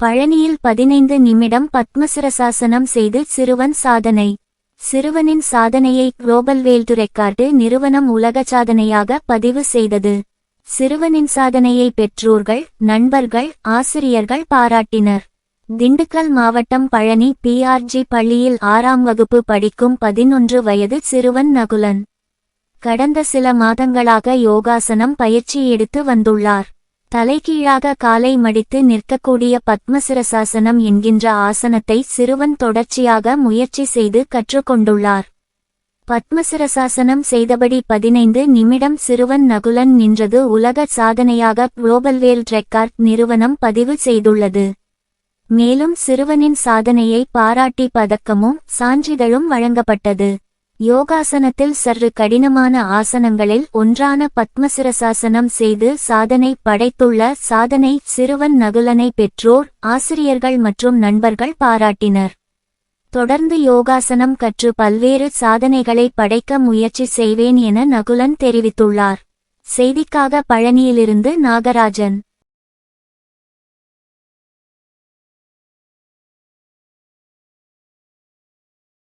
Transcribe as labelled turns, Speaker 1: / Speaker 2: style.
Speaker 1: பழனியில் பதினைந்து நிமிடம் பத்மசிரசாசனம் செய்து சிறுவன் சாதனை. சிறுவனின் சாதனையை குளோபல் வேல்டு ரெக்கார்டு நிறுவனம் உலக சாதனையாக பதிவு செய்தது. சிறுவனின் சாதனையை பெற்றோர்கள் நண்பர்கள் ஆசிரியர்கள் பாராட்டினர். திண்டுக்கல் மாவட்டம் பழனி பிஆர்ஜி பள்ளியில் ஆறாம் வகுப்பு படிக்கும் பதினொன்று வயது சிறுவன் நகுலன். கடந்த சில மாதங்களாக யோகாசனம் பயிற்சி எடுத்து வந்துள்ளார். தலைகீழாக காலை மடித்து நிற்கக்கூடிய பத்மசிரசாசனம் என்கின்ற ஆசனத்தை சிறுவன் தொடர்ச்சியாக முயற்சி செய்து கற்றுக்கொண்டுள்ளார். பத்மசிரசாசனம் செய்தபடி பதினைந்து நிமிடம் சிறுவன் நகுலன் நின்றது உலக சாதனையாக குளோபல்வேல் ரெக்கார்ட் நிறுவனம் பதிவு செய்துள்ளது. மேலும் சிறுவனின் சாதனையை பாராட்டி பதக்கமும் சான்றிதழும் வழங்கப்பட்டது. யோகாசனத்தில் சற்று கடினமான ஆசனங்களில் ஒன்றான பத்மசிரசாசனம் செய்து சாதனை படைத்துள்ள சாதனை சிறுவன் நகுலனை பெற்றோர் ஆசிரியர்கள் மற்றும் நண்பர்கள் பாராட்டினர். தொடர்ந்து யோகாசனம் கற்று பல்வேறு சாதனைகளை படைக்க முயற்சி செய்வேன் என நகுலன் தெரிவித்துள்ளார். செய்திக்காக பழனியிலிருந்து நாகராஜன்.